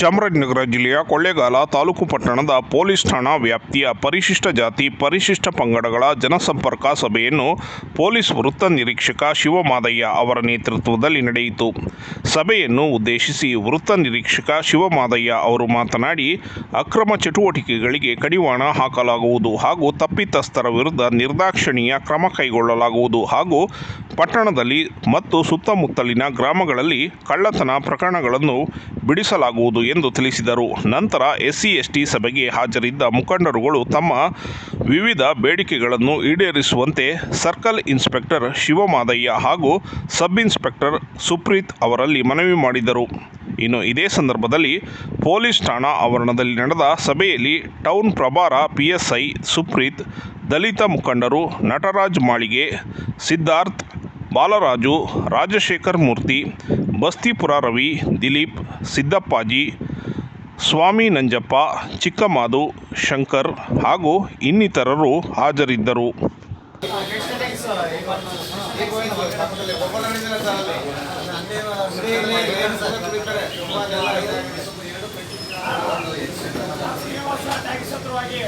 ಚಾಮರಾಜನಗರ ಜಿಲ್ಲೆಯ ಕೊಳ್ಳೇಗಾಲ ತಾಲೂಕು ಪಟ್ಟಣದ ಪೊಲೀಸ್ ಠಾಣಾ ವ್ಯಾಪ್ತಿಯ ಪರಿಶಿಷ್ಟ ಜಾತಿ ಪರಿಶಿಷ್ಟ ಪಂಗಡಗಳ ಜನಸಂಪರ್ಕ ಸಭೆಯನ್ನು ಪೊಲೀಸ್ ವೃತ್ತ ನಿರೀಕ್ಷಕ ಶಿವಮಾದಯ್ಯ ಅವರ ನೇತೃತ್ವದಲ್ಲಿ ನಡೆಯಿತು. ಸಭೆಯನ್ನು ಉದ್ದೇಶಿಸಿ ವೃತ್ತ ನಿರೀಕ್ಷಕ ಶಿವಮಾದಯ್ಯ ಅವರು ಮಾತನಾಡಿ, ಅಕ್ರಮ ಚಟುವಟಿಕೆಗಳಿಗೆ ಕಡಿವಾಣ ಹಾಕಲಾಗುವುದು ಹಾಗೂ ತಪ್ಪಿತಸ್ಥರ ವಿರುದ್ಧ ನಿರ್ದಾಕ್ಷಿಣ್ಯ ಕ್ರಮ ಕೈಗೊಳ್ಳಲಾಗುವುದು ಹಾಗೂ ಪಟ್ಟಣದಲ್ಲಿ ಮತ್ತು ಸುತ್ತಮುತ್ತಲಿನ ಗ್ರಾಮಗಳಲ್ಲಿ ಕಳ್ಳತನ ಪ್ರಕರಣಗಳನ್ನು ಬಿಡಿಸಲಾಗುವುದು ಎಂದು ತಿಳಿಸಿದರು. ನಂತರ ಎಸ್ಸಿ, ಎಸ್ಟಿ ಸಭೆಗೆ ಹಾಜರಿದ್ದ ಮುಖಂಡರುಗಳು ತಮ್ಮ ವಿವಿಧ ಬೇಡಿಕೆಗಳನ್ನು ಈಡೇರಿಸುವಂತೆ ಸರ್ಕಲ್ ಇನ್ಸ್ಪೆಕ್ಟರ್ ಶಿವಮಾದಯ್ಯ ಹಾಗೂ ಸಬ್ ಇನ್ಸ್ಪೆಕ್ಟರ್ ಸುಪ್ರೀತ್ ಅವರಲ್ಲಿ ಮನವಿ ಮಾಡಿದರು. ಇನ್ನು ಇದೇ ಸಂದರ್ಭದಲ್ಲಿ ಪೊಲೀಸ್ ಠಾಣಾ ಆವರಣದಲ್ಲಿ ನಡೆದ ಸಭೆಯಲ್ಲಿ ಟೌನ್ ಪ್ರಭಾರ ಪಿಎಸ್ಐ ಸುಪ್ರೀತ್, ದಲಿತ ಮುಖಂಡರು ನಟರಾಜ್ ಮಾಳಿಗೆ, ಸಿದ್ಧಾರ್ಥ್, ಬಾಲರಾಜು, ರಾಜಶೇಖರ್ ಮೂರ್ತಿ, ಬಸ್ತಿಪುರ ರವಿ, ದಿಲೀಪ್ ಸಿದ್ದಪ್ಪಾಜಿ ಸ್ವಾಮಿ ನಂಜಪ್ಪ ಚಿಕ್ಕಮಾಧು ಶಂಕರ್ ಹಾಗೂ ಇನ್ನಿತರರು ಹಾಜರಿದ್ದರು. ಸತತವಾಗಿ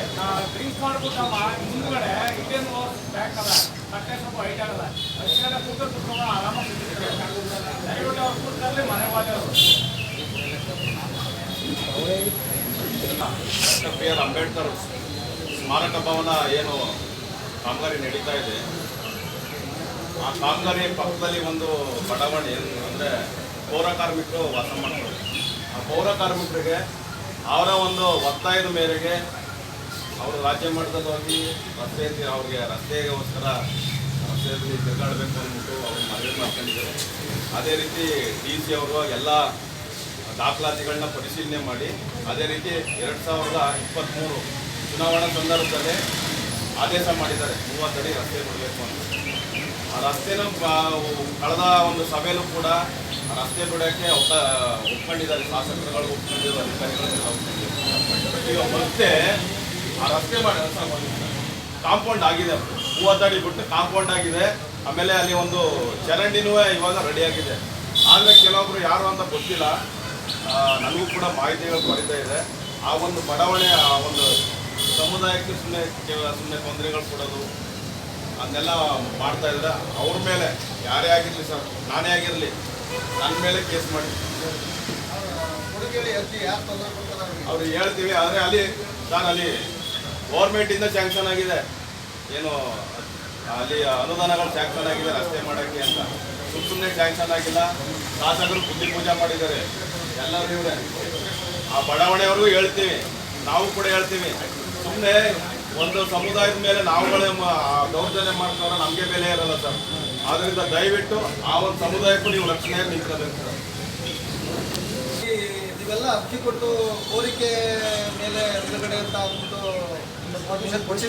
ಡಾಕ್ಟರ್ ಬಿ ಆರ್ ಅಂಬೇಡ್ಕರ್ ಸ್ಮಾರಕ ಭವನ ಏನು ಕಾಮಗಾರಿ ನಡೀತಾ ಇದೆ. ಆ ಕಾಮಗಾರಿ ಪಕ್ಕದಲ್ಲಿ ಒಂದು ಬಡಾವಣೆ, ಅಂದರೆ ಪೌರ ಕಾರ್ಮಿಕರು ವಾಸ ಮಾಡ್ತಾರೆ. ಆ ಪೌರ ಕಾರ್ಮಿಕರಿಗೆ ಅವರ ಒಂದು ಒತ್ತಾಯದ ಮೇರೆಗೆ ಅವರು ರಾಜ್ಯ ಮಟ್ಟದಲ್ಲಿ ಹೋಗಿ ರಸ್ತೆಯಲ್ಲಿ ಅವ್ರಿಗೆ ರಸ್ತೆಗೋಸ್ಕರ ರಸ್ತೆಯಲ್ಲಿ ತಿರುಗಾಡಬೇಕು ಅಂದ್ಬಿಟ್ಟು ಅವ್ರು ಮನವಿ ಮಾಡ್ಕೊಂಡಿದ್ದಾರೆ. ಅದೇ ರೀತಿ ಡಿ ಸಿ ಅವರು ಎಲ್ಲ ದಾಖಲಾತಿಗಳನ್ನ ಪರಿಶೀಲನೆ ಮಾಡಿ, ಅದೇ ರೀತಿ ಎರಡು ಸಾವಿರದ ಇಪ್ಪತ್ತ್ಮೂರು ಚುನಾವಣಾ ಸಂದರ್ಭದಲ್ಲಿ ಆದೇಶ ಮಾಡಿದ್ದಾರೆ. ಮೂವತ್ತಡಿ ರಸ್ತೆ ಬಿಡಬೇಕು ಅಂತ. ಆ ರಸ್ತೆನ ಕಳೆದ ಒಂದು ಸಭೆಯಲ್ಲೂ ಕೂಡ ರಸ್ತೆ ಬಿಡೋಕ್ಕೆ ಒಪ್ಪ, ಒಪ್ಕೊಂಡಿದ್ದಾರೆ. ಶಾಸಕರುಗಳು ಒಪ್ಕೊಂಡಿರೋ ಅಧಿಕಾರಿಗಳೆಲ್ಲ ಒಪ್ಕೊಂಡಿದ್ದಾರೆ. ಈಗ ಮತ್ತೆ ಆ ರಸ್ತೆ ಮಾಡಿ, ಕಾಂಪೌಂಡ್ ಆಗಿದೆ ಮೂವತ್ತಡಿ ಬಿಟ್ಟು ಕಾಂಪೌಂಡ್ ಆಗಿದೆ. ಆಮೇಲೆ ಅಲ್ಲಿ ಒಂದು ಚರಂಡಿನೂ ಇವಾಗ ರೆಡಿ ಆಗಿದೆ. ಆದರೆ ಕೆಲವೊಬ್ರು ಯಾರು ಅಂತ ಗೊತ್ತಿಲ್ಲ. ನನಗೂ ಕೂಡ ಮಾಹಿತಿಗಳು ಕೊರತೆ ಇದೆ. ಆ ಒಂದು ಬಡಾವಣೆ, ಆ ಒಂದು ಸಮುದಾಯಕ್ಕೆ ಸುಮ್ಮನೆ ಸುಮ್ಮನೆ ತೊಂದರೆಗಳು ಕೊಡೋದು ಅದನ್ನೆಲ್ಲ ಮಾಡ್ತಾ ಇದ್ದಾರೆ. ಅವ್ರ ಮೇಲೆ ಯಾರೇ ಆಗಿರಲಿ ಸರ್, ನಾನೇ ಆಗಿರಲಿ ನನ್ನ ಮೇಲೆ ಕೇಸ್ ಮಾಡಿ. ಅವ್ರು ಹೇಳ್ತೀವಿ, ಆದರೆ ಅಲ್ಲಿ ನಾನು ಅಲ್ಲಿ ಗೌರ್ಮೆಂಟಿಂದ ಸ್ಯಾಂಕ್ಷನ್ ಆಗಿದೆ. ಏನು, ಅಲ್ಲಿ ಅನುದಾನಗಳು ಸ್ಯಾಂಕ್ಷನ್ ಆಗಿದೆ, ರಸ್ತೆ ಮಾಡೋಕ್ಕೆ ಅಂತ. ಸುಮ್ಮ ಸುಮ್ಮನೆ ಸ್ಯಾಂಕ್ಷನ್ ಆಗಿಲ್ಲ. ಶಾಸಕರು ಬುದ್ಧಿ ಪೂಜೆ ಮಾಡಿದ್ದಾರೆ. ಎಲ್ಲರೂ ಆ ಬಡಾವಣೆಯವ್ರಿಗೂ ಹೇಳ್ತೀವಿ. ನಾವು ಕೂಡ ಹೇಳ್ತೀವಿ. ಸುಮ್ಮನೆ ಒಂದು ಸಮುದಾಯದ ಮೇಲೆ ನಾವುಗಳೇ ದೌರ್ಜನ್ಯ ಮಾಡ್ತಾರ ನಮಗೆ ಬೆಲೆ ಇರಲ್ಲ ಸರ್. ಆದ್ರಿಂದ ದಯವಿಟ್ಟು ಆ ಒಂದು ಸಮುದಾಯಕ್ಕೂ ನೀವು ರಕ್ಷಣೆ ನಿಂತ್ಕೋಬೇಕು ಸರ್. ಇವೆಲ್ಲ ಅರ್ಜಿ ಕೊಟ್ಟು ಕೋರಿಕೆ ಮೇಲೆ ಎದುರುಗಡೆ ಅಂತ ಒಂದು ಪರ್ಮಿಷನ್ ಬಸ್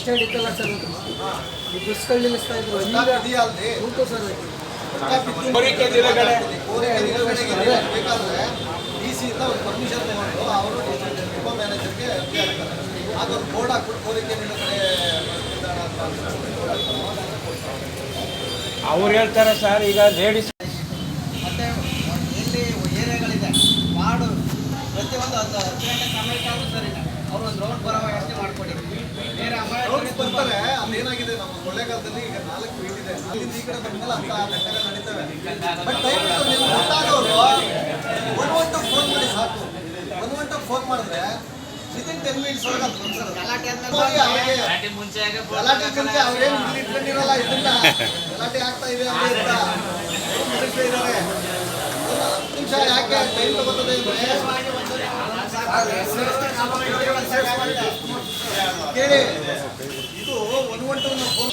ಸ್ಟ್ಯಾಂಡ್ ಇತ್ತಲ್ಲ ಸರ್ ಬಸ್ಗಳು ನಿಲ್ಲಿಸ್ತಾ ಇದ್ರು. ಇದೆಯಾ ಅಲ್ಲಿ? ಸರ್ ಕೋರಿಕೆ ನಿಲುಗಡೆ ಡಿ ಇಂದ ಒಂದು ಪರ್ಮಿಷನ್ ತಗೊಂಡು ಅವರು ಮ್ಯಾನೇಜರ್ಗೆ ಅರ್ಜಿ ಹಾಕ್ತಾರೆ ಅದೊಂದು ಬೋರ್ಡ್ ಹಾಕ್ಬಿಟ್ಟು ಕೋರಿಕೆ ನಿಲುಗಡೆ ಅವ್ರು ಹೇಳ್ತಾರೆ ಸರ್ ಈಗ ಲೇಡೀಸ್ ಮತ್ತೆ ಎಲ್ಲಿ ಏರಿಯಾಗಳಿದೆ. ವಾರ್ಡು ಪ್ರತಿಯೊಂದು ಹತ್ತು ಹತ್ತು ಗಂಟೆ ಸಮಯಕ್ಕೆ ಆದ್ರೂ ಸರಿ ಅವ್ರು ಒಂದು ರೋಡ್ ಬರೋ ವ್ಯವಸ್ಥೆ ಮಾಡ್ಕೊಡಿ. ಬೇರೆ ರೌಂಡ್ಸ್ ಬರ್ತಾರೆ ಅದೇನಾಗಿದೆ ನಮ್ಮ ಕೊಳ್ಳೆಗಾಲದಲ್ಲಿ ಈಗ ನಾಲ್ಕು ಫೀಟ್ ಇದೆ. ಅಲ್ಲಿಂದ ಈ ಕಡೆ ಬಂದ್ಮೇಲೆ ಅಂತ ಬೆಟ್ಟಗಳು ನಡೀತವೆ. ಬಟ್ ದಯವಿಟ್ಟು ನೀವು ಗೊತ್ತಾದವರು ಒನ್ ಒನ್ ಟು ಫೋನ್ ಮಾಡಿ ಸಾಕು. ಒನ್ ಒನ್ ಟು ಫೋನ್ ಮಾಡಿದ್ರೆ ವಿತಿನ್ ಟೆನ್ ಮಿನಿಟ್ಸ್ ಒಳಗೆ ಅದು ಗಲಾಟೆ ಮುಂಚೆ ಅವ್ರೇನು ಇಲ್ಲಿ ಇಟ್ಕೊಂಡಿರಲ್ಲ ಇದನ್ನ ಗಲಾಟೆ ಆಗ್ತಾ ಇದೆ ಅಂತ ಇದ್ದಾರೆ ಒಂದು ಹತ್ತು ನಿಮಿಷ ಯಾಕೆ ಟೈಮ್ ತಗೋತದೆ ಅಂದ್ರೆ ಕೇಳಿ. ಇದು ಒನ್ ಒನ್ ಟು ಫೋನ್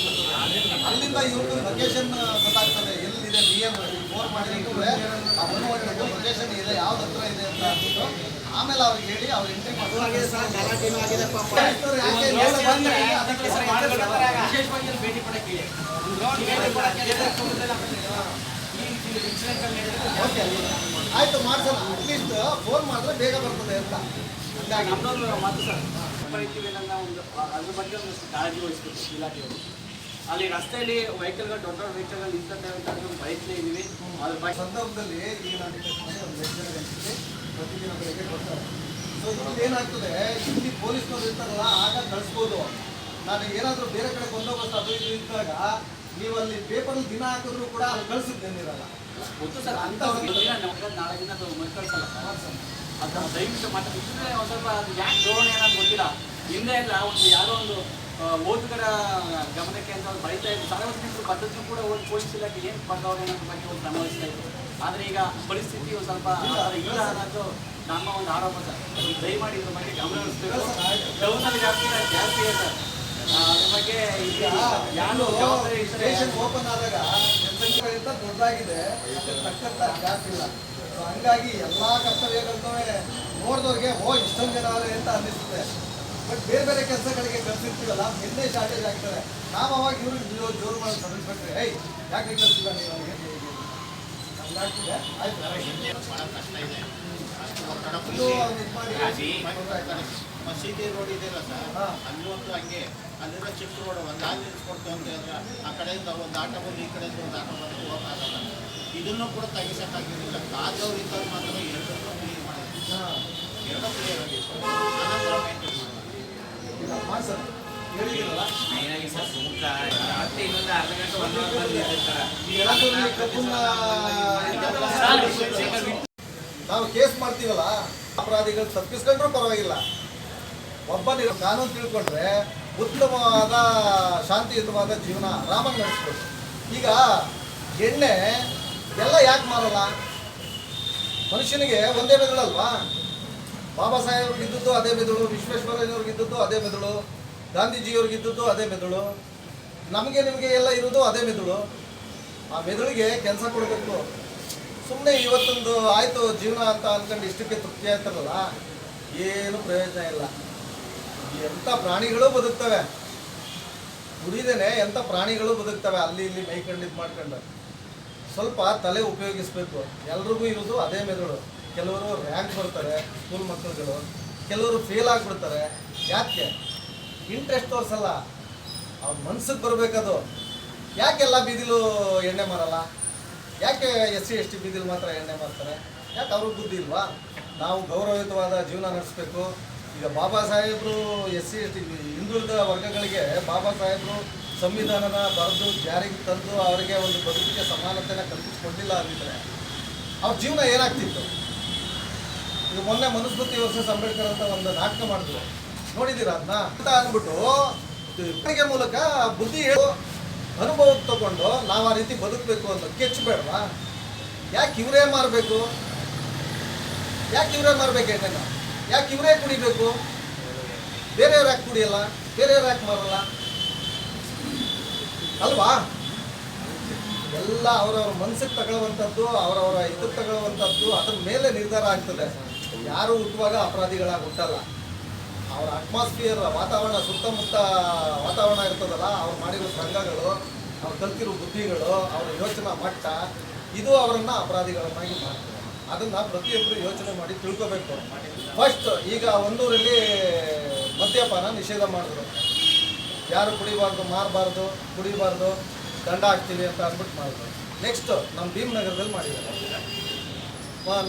ಅಲ್ಲಿಂದ ಇವ್ರದ್ದು ಲೊಕೇಶನ್ ಗೊತ್ತಾಗ್ತದೆ. ಎಲ್ಲಿದೆ ಡಿ ಎಂ ಫೋನ್ ಮಾಡಿದ್ರೆ ಆ ಒನ್ ಒನ್ ಟು ಲೊಕೇಶನ್ ಇದೆ ಯಾವ್ದು ಹತ್ರ ಇದೆ ಅಂತ ಅಂದ್ಬಿಟ್ಟು ಆಮೇಲೆ ಅವ್ರಿಗೆ ಹೇಳಿ ಅವ್ರು ಎಂಟ್ರಿ ಮಾಡ್ತಾರೆ ಬಂದ್ರೆ ಅದಕ್ಕೆ ಓಕೆ ಆಯ್ತು ಮಾಡ್ಸೋಣ. ಅಟ್ಲೀಸ್ಟ್ ಫೋನ್ ಮಾಡಿದ್ರೆ ಬೇಗ ಬರ್ತದೆ ಅಂತ. ಹಂಗಾಗಿ. ಮಾತು ಸರ್. ನನ್ನ ಒಂದು ಅದ್ರ ಬಗ್ಗೆ ಒಂದಷ್ಟು ಕಾಳಜಿ ವಹಿಸ್ಬೇಕು ಇಲಾಖೆಯವರು. ಅಲ್ಲಿ ರಸ್ತೆಯಲ್ಲಿ ವೆಹಿಕಲ್ಗಳು ದೊಡ್ಡ ದೊಡ್ಡ ವೆಹಿಕಲ್ಗಳು ನಿಂತಂತೆ ಅಂತ ಬೈಕ್ಲೇ ಇದೀವಿ ಅದ್ರ ಬಗ್ಗೆ ಸಂದರ್ಭದಲ್ಲಿ ಅನಿಸುತ್ತೆ ಪ್ರತಿದಿನ ಬೆಳಗ್ಗೆ ಬರ್ತಾರೆ. ಸೊ ಇಲ್ಲಿ ಏನಾಗ್ತದೆ ಇಲ್ಲಿ ಪೊಲೀಸ್ನವ್ರು ಇರ್ತಾರಲ್ಲ ಆಗ ಕಳಿಸ್ಬೋದು. ನಾನು ಏನಾದರೂ ಬೇರೆ ಕಡೆ ಬಂದೋಬಸ್ತ್ ಅದು ಇದು ಇದ್ದಾಗ ನೀವಲ್ಲಿ ಅಲ್ಲಿ ಪೇಪರ್ ದಿನ ಹಾಕಿದ್ರು ಕೂಡ ಅಲ್ಲಿ ಕಳಿಸುತ್ತೆ ಏನಿರಲ್ಲ ಗೊತ್ತು ಸರ್ ಅಂತ ನಾಳೆ ದಿನ ಅದು ಮಕ್ಕಳಿಸಲ್ಲ ಸರ್. ಅದು ದಯವಿಟ್ಟು ಮತ್ತೆ ಇದ್ರೆ ಒಂದು ಸ್ವಲ್ಪ ಅದು ಯಾಕೆ ಧೋರಣೆ ಅನ್ನೋದು ಗೊತ್ತಿಲ್ಲ. ಹಿಂದೆ ಇಲ್ಲ ಒಂದು ಯಾರೋ ಒಂದು ಓದುಗರ ಗಮನಕ್ಕೆ ಅಂತ ಒಂದು ಬರೀತಾ ಇದ್ರು. ಸಾರ್ವಜನಿಕರು ಪದ್ಧತಿ ಕೂಡ ಒಂದು ಪೊಲೀಸ್ ಇಲಾಖೆ ಏನು ಅನ್ನೋದ್ರ ಬಗ್ಗೆ ಒಂದು ಕ್ರಮ ವಹಿಸ್ತಾ ಇದ್ರು. ಆದರೆ ಈಗ ಪರಿಸ್ಥಿತಿ ಒಂದು ಸ್ವಲ್ಪ ಇಲ್ಲ ಅನ್ನೋದು ನಮ್ಮ ಒಂದು ಆರೋಪ ಸರ್. ದಯಮಾಡಿ ಇದ್ರ ಬಗ್ಗೆ ಗಮನ ಹರಿಸ್ಬೇಕು. ಟೌನಲ್ಲಿ ಜಾಸ್ತಿ ಜಾಸ್ತಿ ಇದೆ ಸರ್. ಅದ್ರ ಬಗ್ಗೆ ಈಗ ಯಾರು ಜವಾಬ್ದಾರಿ ಓಪನ್ ಆದಾಗ ಜನಸಂಖ್ಯೆಗಿಂತ ದೊಡ್ಡದಾಗಿದೆ. ತಕ್ಕಂತ ಗ್ಯಾಪ್ ಇಲ್ಲ. ಸೊ ಹಂಗಾಗಿ ಎಲ್ಲ ಕರ್ತವ್ಯಗಳನ್ನೂ ನೋಡಿದವ್ರಿಗೆ ಓ ಇಷ್ಟೊಂದು ಜನ ಅವರೇ ಅಂತ ಅನ್ನಿಸುತ್ತೆ? ಬಟ್ ಬೇರೆ ಬೇರೆ ಕೆಲಸಗಳಿಗೆ ಕಲ್ಸಿರ್ತೀವಲ್ಲ ನಿನ್ನೆ ಶಾರ್ಟೇಜ್ ಆಗ್ತದೆ. ನಾವು ಅವಾಗ ಇವ್ರಿಗೆ ಜೋ- ಜೋರು ಮಾಡಿ ಸಲ್ಲಿಸ್ಬಿಟ್ರೆ ಏಯ್ ಯಾಕೆ ಕಲ್ಸಿಲ್ಲ ನೀವು ಅವ್ರಿಗೆ ಅಂತ ಮಸೀದಿ ರೋಡ್ ಇದೆಯಲ್ಲ ಸರ್ ಅಲ್ಲೂ ಅಲ್ಲಿ ಒಂದು ಹಂಗೆ ಅಲ್ಲಿರೋ ಚಿಕ್ಕ ರೋಡ್ ಒಂದು ಅಲ್ಲಿ ನಿಲ್ಸ್ಕೊಡ್ತು ಅಂತ ಹೇಳಿದ್ರೆ ಆ ಕಡೆಯಿಂದ ಒಂದು ಆಟೋ ಬಂದು ಈ ಕಡೆಯಿಂದ ಒಂದು ಆಟೋ ಬಂದು ಹೋಗೋಕ್ಕಾಗಲ್ಲ. ಇದನ್ನು ಕೂಡ ತೆಗಿಸೋಕ್ಕಾಗಿರಲಿಲ್ಲ ಕಾದವ್ರು ಇದ್ದವ್ರು ಮಾತ್ರ ಎರಡನ್ನೂ ಕ್ಲಿಯರ್ ಮಾಡಿದ್ರು. ಎರಡೂ ಕ್ಲಿಯರ್ ಆಗಿತ್ತು ನಾವು ಕೇಸ್ ಮಾಡ್ತೀವಲ್ಲ, ಅಪರಾಧಿಗಳು ತಪ್ಪಿಸ್ಕೊಂಡ್ರೂ ಪರವಾಗಿಲ್ಲ. ಒಬ್ಬ ಕಾನೂನು ತಿಳ್ಕೊಂಡ್ರೆ ಉತ್ತಮವಾದ, ಶಾಂತಿಯುತವಾದ ಜೀವನ ಆರಾಮಾಗಿ ನಡೆಸ್ಬೋದು ಈಗ ಎಣ್ಣೆ ಎಲ್ಲ ಯಾಕೆ ಮಾರಲ್ಲ? ಮನುಷ್ಯನಿಗೆ ಒಂದೇ ಮೆದುಳಲ್ವಾ ಬಾಬಾ ಸಾಹೇಬ್ರಿಗಿದ್ದದ್ದು ಅದೇ ಮೆದುಳು ವಿಶ್ವೇಶ್ವರಯ್ಯನವ್ರಿಗಿದ್ದದ್ದು ಅದೇ ಮೆದುಳು ಗಾಂಧೀಜಿಯವ್ರಿಗಿದ್ದದ್ದು ಅದೇ ಮೆದುಳು ನಮಗೆ ನಿಮಗೆ ಎಲ್ಲ ಇರೋದು ಅದೇ ಮೆದುಳು ಆ ಮೆದುಳಿಗೆ ಕೆಲಸ ಕೊಡಬೇಕು. ಸುಮ್ಮನೆ ಇವತ್ತೊಂದು ಆಯಿತು ಜೀವನ ಅಂತ ಅಂದ್ಕೊಂಡು ಇಷ್ಟಕ್ಕೆ ತೃಪ್ತಿ ಆಯ್ತಾರಲ್ಲ ಏನು ಪ್ರಯೋಜನ ಇಲ್ಲ. ಎಂಥ ಪ್ರಾಣಿಗಳು ಬದುಕ್ತವೆ? ಕುಡಿದೇನೆ ಎಂಥ ಪ್ರಾಣಿಗಳು ಬದುಕ್ತವೆ? ಅಲ್ಲಿ ಇಲ್ಲಿ ಮೈಕಂಡು ಇದು ಮಾಡ್ಕೊಂಡು. ಸ್ವಲ್ಪ ತಲೆ ಉಪಯೋಗಿಸ್ಬೇಕು. ಎಲ್ರಿಗೂ ಇರೋದು ಅದೇ ಮೆದುಳು. ಕೆಲವರು ರ್ಯಾಂಕ್ ಬರ್ತಾರೆ ಸ್ಕೂಲ್ ಮಕ್ಕಳುಗಳು. ಕೆಲವರು ಫೇಲ್ ಆಗಿಬಿಡ್ತಾರೆ. ಯಾಕೆ? ಇಂಟ್ರೆಸ್ಟ್ ತೋರಿಸಲ್ಲ. ಅವ್ರ ಮನ್ಸಿಗೆ ಬರಬೇಕದು. ಯಾಕೆಲ್ಲ ಬೀದಿಲು ಎಣ್ಣೆ ಮಾರಲ್ಲ? ಯಾಕೆ ಎಸ್ ಸಿ, ಎಸ್ ಟಿ ಬೀದಿಲು ಮಾತ್ರ ಎಣ್ಣೆ ಮಾರ್ತಾರೆ? ಯಾಕೆ ಅವ್ರಿಗೆ ಬುದ್ಧಿ ಇಲ್ವಾ? ನಾವು ಗೌರವಯುತವಾದ ಜೀವನ ನಡೆಸಬೇಕು. ಈಗ ಬಾಬಾ ಸಾಹೇಬರು ಎಸ್ ಸಿ, ಎಸ್ ಟಿ, ಹಿಂದುಳಿದ ವರ್ಗಗಳಿಗೆ ಬಾಬಾ ಸಾಹೇಬರು ಸಂವಿಧಾನನ ಬರೆದು ಜಾರಿಗೆ ತಂದು ಅವರಿಗೆ ಒಂದು ಬದುಕಿಗೆ ಸಮಾನತೆನ ಕಲ್ಪಿಸಿಕೊಟ್ಟಿಲ್ಲ ಅಂದಿದ್ರೆ ಅವ್ರ ಜೀವನ ಏನಾಗ್ತಿತ್ತು? ಇದು ಮೊನ್ನೆ ಮನುಸ್ಮೃತಿ ವರ್ಸಸ್ ಅಂಬೇಡ್ಕರ್ ಅಂತ ಒಂದು ನಾಟಕ ಮಾಡಿದ್ರು. ನೋಡಿದ್ದೀರಾ ಅದನ್ನ ಅಂತ ಅಂದ್ಬಿಟ್ಟು ಇಬ್ಬರಿಗೆ ಮೂಲಕ ಬುದ್ಧಿ ಹೇಳು ಅನುಭವಕ್ಕೆ ತಗೊಂಡು ನಾವು ಆ ರೀತಿ ಬದುಕಬೇಕು ಅಂತ ಕೆಚ್ಚಬೇಡವಾ ಯಾಕೆ ಇವರೇ ಮಾರಬೇಕು? ಯಾಕೆ ಇವರೇ ಮಾರಬೇಕು ಎಣ್ಣೆನ ಯಾಕೆ ಇವರೇ ಕುಡಿಬೇಕು? ಬೇರೆಯವ್ರು ಯಾಕೆ ಕುಡಿಯಲ್ಲ? ಬೇರೆಯವ್ರು ಯಾಕೆ ಮಾರಲ್ಲ? ಅಲ್ವಾ? ಎಲ್ಲ ಅವರವ್ರ ಮನಸ್ಸಿಗೆ ತಗೊಳ್ಳುವಂಥದ್ದು, ಅವರವರ ಇದಕ್ಕೆ ತಗೊಳ್ಳುವಂಥದ್ದು ಅದ್ರ ಮೇಲೆ ನಿರ್ಧಾರ ಆಗ್ತದೆ. ಯಾರು ಹುಟ್ಟುವಾಗ ಅಪರಾಧಿಗಳಾಗಿ ಹುಟ್ಟಲ್ಲ. ಅವರ ಅಟ್ಮಾಸ್ಫಿಯರ್ ವಾತಾವರಣ, ಸುತ್ತಮುತ್ತ ವಾತಾವರಣ ಇರ್ತದಲ್ಲ, ಅವ್ರು ಮಾಡಿರೋ ಸಂಘಗಳು, ಅವ್ರು ಕಲ್ತಿರೋ ಬುದ್ಧಿಗಳು, ಅವರ ಯೋಚನಾ ಮಟ್ಟ, ಇದು ಅವರನ್ನು ಅಪರಾಧಿಗಳನ್ನಾಗಿ ಮಾಡ್ತದೆ. ಅದನ್ನು ಪ್ರತಿಯೊಬ್ಬರು ಯೋಚನೆ ಮಾಡಿ ತಿಳ್ಕೋಬೇಕು. ಫಸ್ಟ್ ಈಗ ಒಂದೂರಲ್ಲಿ ಮದ್ಯಪಾನ ನಿಷೇಧ ಮಾಡಿದ್ರು. ಯಾರು ಕುಡಿಬಾರ್ದು, ಮಾರಬಾರ್ದು, ಕುಡಿಬಾರ್ದು, ದಂಡ ಹಾಕ್ತೀವಿ ಅಂತ ಅಂದ್ಬಿಟ್ಟು ಮಾಡಿದ್ರು. ನೆಕ್ಸ್ಟ್ ನಮ್ಮ ಭೀಮನಗರದಲ್ಲಿ ಮಾಡಿದ್ದಾರೆ.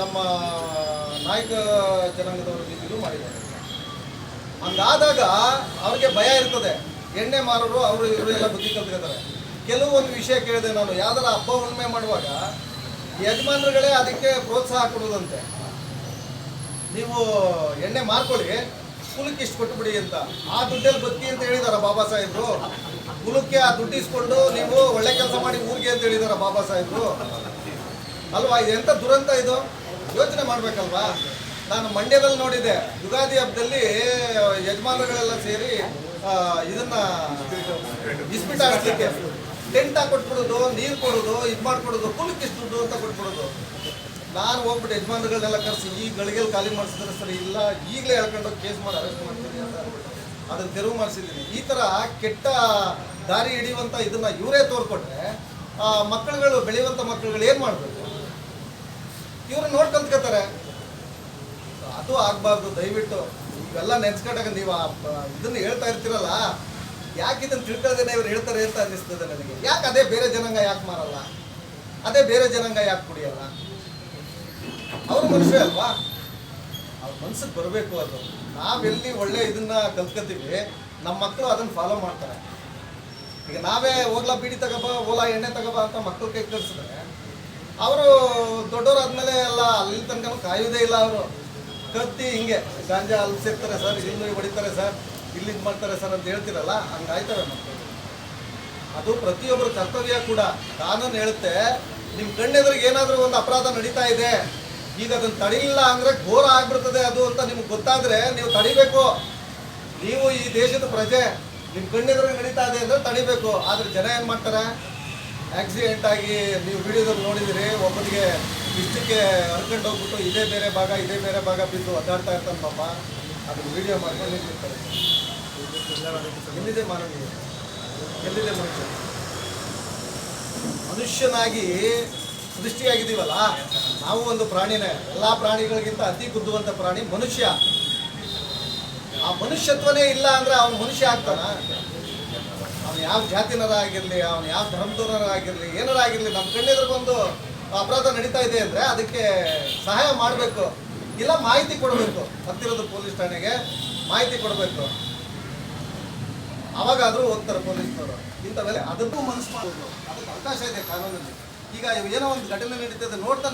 ನಮ್ಮ ನಾಯಕ ಜನಾಂಗದವರು ಇದು ಮಾಡಿದ್ದಾರೆ. ಹಂಗಾದಾಗ ಅವ್ರಿಗೆ ಭಯ ಇರ್ತದೆ. ಎಣ್ಣೆ ಮಾರೋರು ಅವರು, ಇವರು ಎಲ್ಲ ಬುದ್ಧಿ ಕಲ್ತಿರ್ತಾರೆ ಕೆಲವೊಂದು ವಿಷಯ ಕೇಳಿದೆ ನಾನು. ಯಾವ್ದಾರ ಹಬ್ಬ ಹುಣ್ಣಿಮೆ ಮಾಡುವಾಗ ಯಜಮಾನರುಗಳೇ ಅದಕ್ಕೆ ಪ್ರೋತ್ಸಾಹ ಕೊಡೋದಂತೆ. ನೀವು ಎಣ್ಣೆ ಮಾರ್ಕೊಳ್ಳಿ ಕುಲಕ್ಕೆ ಇಷ್ಟು ಕೊಟ್ಬಿಡಿ ಅಂತ. ಆ ದುಡ್ಡಲ್ಲಿ ಬತ್ತಿ ಅಂತ ಹೇಳಿದಾರ ಬಾಬಾ ಸಾಹೇಬ್ರು? ಕುಲಕ್ಕೆ ಆ ದುಡ್ಡು ಇಸ್ಕೊಂಡು ನೀವು ಒಳ್ಳೆ ಕೆಲಸ ಮಾಡಿ ಊರಿಗೆ ಅಂತ ಹೇಳಿದಾರ ಬಾಬಾ ಸಾಹೇಬ್ರು? ಅಲ್ವಾ ಇದೆಂತ ದುರಂತ ಇದು? ಯೋಚನೆ ಮಾಡ್ಬೇಕಲ್ವಾ? ನಾನು ಮಂಡ್ಯದಲ್ಲಿ ನೋಡಿದೆ ಯುಗಾದಿ ಹಬ್ಬದಲ್ಲಿ ಯಜಮಾನರುಗಳೆಲ್ಲ ಸೇರಿ ಇದನ್ನ ಇಸ್ಬಿಟ್ ಆಡಿಸ್ಲಿಕ್ಕೆ ಟೆಂಟ್ ಹಾಕೊಟ್ಬಿಡೋದು, ನೀರು ಕೊಡೋದು, ಇದು ಮಾಡ್ಕೊಡೋದು ಕುಲಕ್ಕೆ ಇಷ್ಟು ಅಂತ ಕೊಟ್ಬಿಡೋದು. ನಾನು ಹೋಗ್ಬಿಟ್ಟು ಯಜಮಾನ್ಗಳನ್ನೆಲ್ಲ ಕರೆಸಿ, ಈ ಗಳಿಗೆಲ್ಲಿ ಖಾಲಿ ಮಾಡಿಸಿದ್ರೆ ಸರಿ ಇಲ್ಲ, ಈಗಲೇ ಹೇಳ್ಕೊಂಡು ಕೇಸ್ ಮಾಡಿ ಅರೆಸ್ಟ್ ಮಾಡ್ತೀನಿ ಅಂತ ಅದನ್ನು ತೆರವು ಮಾಡಿಸಿದ್ದೀನಿ. ಈ ಥರ ಕೆಟ್ಟ ದಾರಿ ಹಿಡಿಯುವಂಥ ಇದನ್ನು ಇವರೇ ತೋರ್ಕೊಟ್ರೆ ಮಕ್ಕಳುಗಳು ಬೆಳೆಯುವಂಥ ಮಕ್ಕಳುಗಳು ಏನು ಮಾಡಬೇಕು? ಇವ್ರು ನೋಡ್ಕೊಂತ್ಕೋತಾರೆ ಅದು ಆಗಬಾರ್ದು, ದಯವಿಟ್ಟು. ಇವೆಲ್ಲ ನೆನ್ಸ್ಕೊಂಡಾಗ ನೀವು ಇದನ್ನ ಹೇಳ್ತಾ ಇರ್ತೀರಲ್ಲ ಯಾಕೆ ಇದನ್ನು ತಿಳ್ಕೊಳ್ದೇನೆ ಇವ್ರು ಹೇಳ್ತಾರೆ ಅಂತ ಅನ್ನಿಸ್ತದೆ ನನಗೆ? ಯಾಕೆ ಅದೇ ಬೇರೆ ಜನಾಂಗ ಯಾಕೆ ಮಾರಲ್ಲ? ಅದೇ ಬೇರೆ ಜನಾಂಗ ಯಾಕೆ ಕುಡಿಯಲ್ಲ? ಅವ್ರ ಮನುಷ್ಯ ಅಲ್ವಾ? ಅವ್ರ ಮನ್ಸಿಗೆ ಬರಬೇಕು ಅದು. ನಾವೆಲ್ಲಿ ಒಳ್ಳೆ ಇದನ್ನ ಕಲ್ತ್ಕೊತೀವಿ ನಮ್ಮ ಮಕ್ಕಳು ಅದನ್ನ ಫಾಲೋ ಮಾಡ್ತಾರೆ. ಈಗ ನಾವೇ ಓಗ್ಲಾ ಬೀಡಿ ತಗೋಬ, ಓಲಾ ಎಣ್ಣೆ ತಗೋಬ ಅಂತ ಮಕ್ಕಳು ಕೈ ಕಳಿಸಿದ್ರೆ ಅವರು ದೊಡ್ಡವರಾದ್ಮೇಲೆ ಎಲ್ಲ ಅಲ್ಲಿ ತನಕ ಕಾಯೋದೇ ಇಲ್ಲ ಅವರು. ಕತ್ತಿ ಹಿಂಗೆ, ಗಾಂಜಾ ಅಲ್ಲಿ ಸೇರ್ತಾರೆ ಸರ್ ಇಲ್ಲಿ ಹೊಡಿತಾರೆ ಸರ್. ಇಲ್ಲಿ ಇದು ಮಾಡ್ತಾರೆ ಸರ್ ಅಂತ ಹೇಳ್ತಿರಲ್ಲ? ಹಂಗಾಯ್ತವೆ ಮಕ್ಕಳು ಅದು ಪ್ರತಿಯೊಬ್ಬರ ಕರ್ತವ್ಯ ಕೂಡ. ಕಾನೂನು ಹೇಳುತ್ತೆ ನಿಮ್ಮ ಕಣ್ಣೆದುರಿಗೆ ಏನಾದರೂ ಒಂದು ಅಪರಾಧ ನಡೀತಾ ಇದೆ, ಈಗ ಅದನ್ನು ತಡಿಲಿಲ್ಲ ಅಂದರೆ ಘೋರ ಆಗ್ಬಿಡ್ತದೆ ಅದು ಅಂತ ನಿಮ್ಗೆ ಗೊತ್ತಾದರೆ ನೀವು ತಡಿಬೇಕು. ನೀವು ಈ ದೇಶದ ಪ್ರಜೆ ನಿಮ್ಮ ಕಣ್ಣೆದುರಿಗೆ ನಡೀತಾ ಇದೆ ಅಂದರೆ ತಡಿಬೇಕು. ಆದರೆ ಜನ ಏನು ಮಾಡ್ತಾರೆ? ಆಕ್ಸಿಡೆಂಟ್ ಆಗಿ ನೀವು ವಿಡಿಯೋದಲ್ಲಿ ನೋಡಿದಿರಿ, ಒಬ್ಬನಿಗೆ ಇಷ್ಟಕ್ಕೆ ಹರ್ಕೊಂಡು ಹೋಗ್ಬಿಟ್ಟು ಇದೇ ಬೇರೆ ಭಾಗ, ಇದೇ ಬೇರೆ ಭಾಗ ಬಿದ್ದು ಒದ್ದಾಡ್ತಾ ಇರ್ತಾನೆ ಪಾಪ. ಅದನ್ನ ವಿಡಿಯೋ ಮಾಡ್ಕೊಂಡು ನಿಂತಿರ್ತಾರೆ. ಎಲ್ಲಿದೆ ಮಾನವೀಯ? ಎಲ್ಲಿದೆ ಮನುಷ್ಯ? ಮನುಷ್ಯನಾಗಿ ಸೃಷ್ಟಿಯಾಗಿದ್ದೀವಲ್ಲ, ನಾವು ಒಂದು ಪ್ರಾಣಿನೇ. ಎಲ್ಲ ಪ್ರಾಣಿಗಳಿಗಿಂತ ಅತಿ ಬುದ್ಧಿವಂತ ಪ್ರಾಣಿ ಮನುಷ್ಯ. ಆ ಮನುಷ್ಯತ್ವನೇ ಇಲ್ಲ ಅಂದ್ರೆ ಅವನು ಮನುಷ್ಯ ಆಗ್ತಾನ? ಅವನು ಯಾವ ಜಾತಿನರಾಗಿರಲಿ, ಅವನು ಯಾವ ಧರ್ಮದವರ ಏನಾರಾಗಿರಲಿ, ನಮ್ಮ ಕಣ್ಣೆದ್ರಿಗೊಂದು ಅಪರಾಧ ನಡೀತಾ ಇದೆ ಅಂದರೆ ಅದಕ್ಕೆ ಸಹಾಯ ಮಾಡಬೇಕು. ಇಲ್ಲ ಮಾಹಿತಿ ಕೊಡಬೇಕು. ಹತ್ತಿರದ ಪೊಲೀಸ್ ಠಾಣೆಗೆ ಮಾಹಿತಿ ಕೊಡಬೇಕು. ಅವಾಗಾದ್ರೂ ಹೋಗ್ತಾರೆ ಪೊಲೀಸ್ನವರು. ಇಂಥವೆಲ್ಲ ಅದಕ್ಕೂ ಮನಸ್ಸು ಮಾಡೋದು ಅದಕ್ಕೆ ಅವಕಾಶ ಇದೆ ಕಾನೂನಲ್ಲಿ. ಈಗ ಏನೋ ಒಂದು ಘಟನೆ ನಡೀತದೆ ನೋಡ್ತಾ